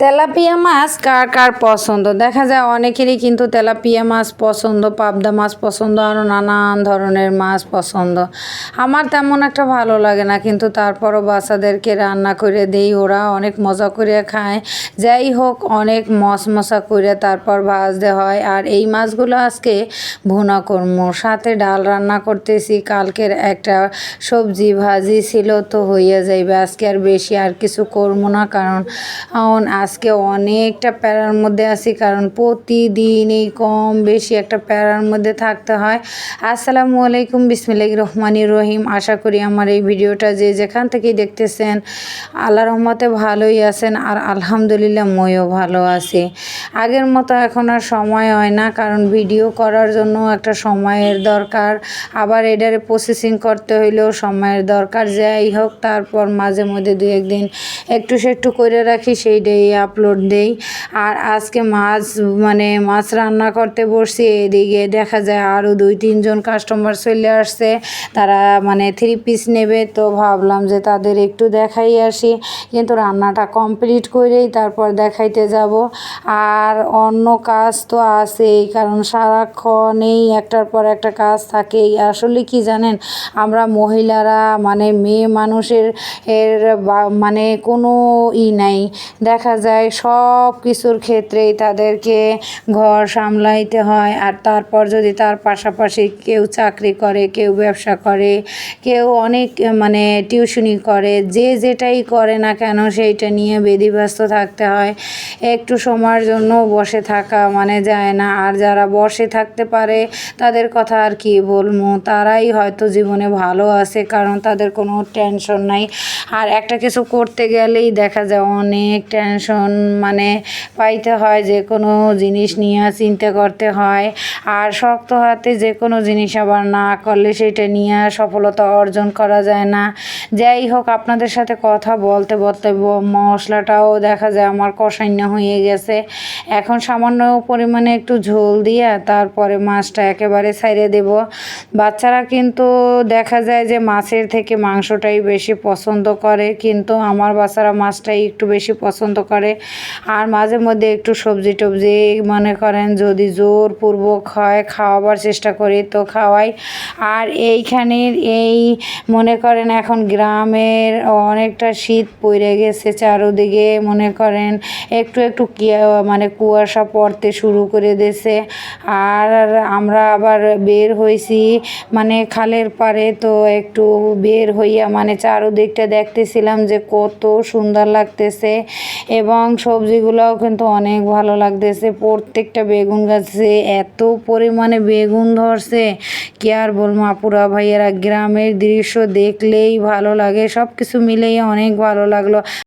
Tilapia মাছ কার কার পছন্দ? দেখা যায় অনেকেরই কিন্তু তেলাপিয়া মাছ পছন্দ, পাবদা মাছ পছন্দ আরও নানান ধরনের মাছ পছন্দ। আমার তেমন একটা ভালো লাগে না, কিন্তু তারপরও বাচ্চাদেরকে রান্না করে দেই। ওরা অনেক মজা করে খায়। যাই হোক, অনেক মশমশা করে তারপর ভাজতে হয়। আর এই মাছগুলো আজকে ভুনা করব সাথে ডাল রান্না করতেছি। কালকের একটা সবজি ভাজি ছিল, তো হইয়া যাইবে। আজকে আর বেশি আর কিছু করব না, কারণ আজকে অনেকটা প্যারার মধ্যে আছি, কারণ প্রতিদিন এই কম বেশি একটা প্যারার মধ্যে থাকতে হয়। আসসালামু আলাইকুম বিসমিল্লাহ রহমানি রহিম। আশা করি আমার এই ভিডিওটা যে যেখান থেকেই দেখতেছেন, আল্লাহ রহমতে ভালোই আছেন আর আলহামদুলিল্লাহ ময়ও ভালো আছি। আগের মতো এখন আর সময় হয় না, কারণ ভিডিও করার জন্য একটা সময়ের দরকার। আবার এটারে প্রসেসিং করতে হইলেও সময়ের দরকার। যাই হোক, তারপর মাঝে মধ্যে দু একদিন একটু সে একটু করে রাখি, সেইটাই আপলোড দেই। আর আজকে মাছ মানে মাছ রান্না করতে বসছি, এদিকে দেখা যায় আরও দুই, তিনজন কাস্টমার চলে আসছে। তারা মানে থ্রি পিস নেবে, তো ভাবলাম যে তাদের একটু দেখাই আসি। কিন্তু রান্নাটা কমপ্লিট করেই তারপর দেখাইতে যাব। আর অন্য কাজ তো আছেই, কারণ সারাক্ষণেই একটার পর একটা কাজ থাকেই। আসলে কি জানেন, আমরা মহিলারা মানে মেয়ে মানুষের, এর মানে কোনো ই নাই। দেখা যায়, সব কিছুর ক্ষেত্রেই তাদেরকে ঘর সামলাইতে হয়। আর তারপর যদি তার পাশাপাশি কেউ চাকরি করে, কেউ ব্যবসা করে, কেউ অনেক মানে টিউশনি করে, যে যেটাই করে না কেন সেইটা নিয়ে বেদিব্যস্ত থাকতে হয়। একটু সময়ের জন্য বসে থাকা মানে যায় না। আর যারা বসে থাকতে পারে, তাদের কথা আর কি বলব? তারাই হয়তো জীবনে ভালো আছে, কারণ তাদের কোনো টেনশন নাই। আর একটা কিছু করতে গেলেই দেখা যায় অনেক টেনশন মানে পাইতে হয়, যে কোনো জিনিস নিয়ে চিন্তা করতে হয়। আর শক্ত হাতে যে কোনো জিনিস আবার না করলে সেটা নিয়ে সফলতা অর্জন করা যায় না। যাই হোক, আপনাদের সাথে কথা বলতে বলতে মশলাটাও দেখা যায় আমার কষান্য হয়ে গেছে। এখন সামান্য পরিমাণে একটু ঝোল দিয়ে তারপরে মাছটা একেবারে ছাইড়ে দেব। বাচ্চারা কিন্তু দেখা যায় যে মাছের থেকে মাংসটাই বেশি পছন্দ করে, কিন্তু আমার বাচ্চারা মাছটাই একটু বেশি পছন্দ করে। আর মাঝে মধ্যে একটু সবজি টবজি, মনে করেন যদি জোরপূর্বক হয় খাওয়াবার চেষ্টা করি তো খাওয়াই। আর এইখানের এই, মনে করেন এখন গ্রামের অনেকটা শীত পড়ে গেছে চারোদিকে, মনে করেন একটু একটু মানে কুয়াশা পড়তে শুরু করে দিয়েছে। আর আমরা আবার বের হয়েছি মানে খালের পাড়ে তো একটু বের হইয়া মানে চারোদিকটা দেখতেছিলাম যে কত সুন্দর লাগতেছে। এবং সবজিগুলোও কিন্তু অনেক ভালো লাগতেছে। প্রত্যেকটা বেগুন গাছে এত পরিমাণে বেগুন ধরছে। কি আর বলব আপুরা ভাইয়েরা, গ্রামের দৃশ্য দেখলেই ভালো লাগে। সব কিছু মিলেই অনেক ভালো লাগল।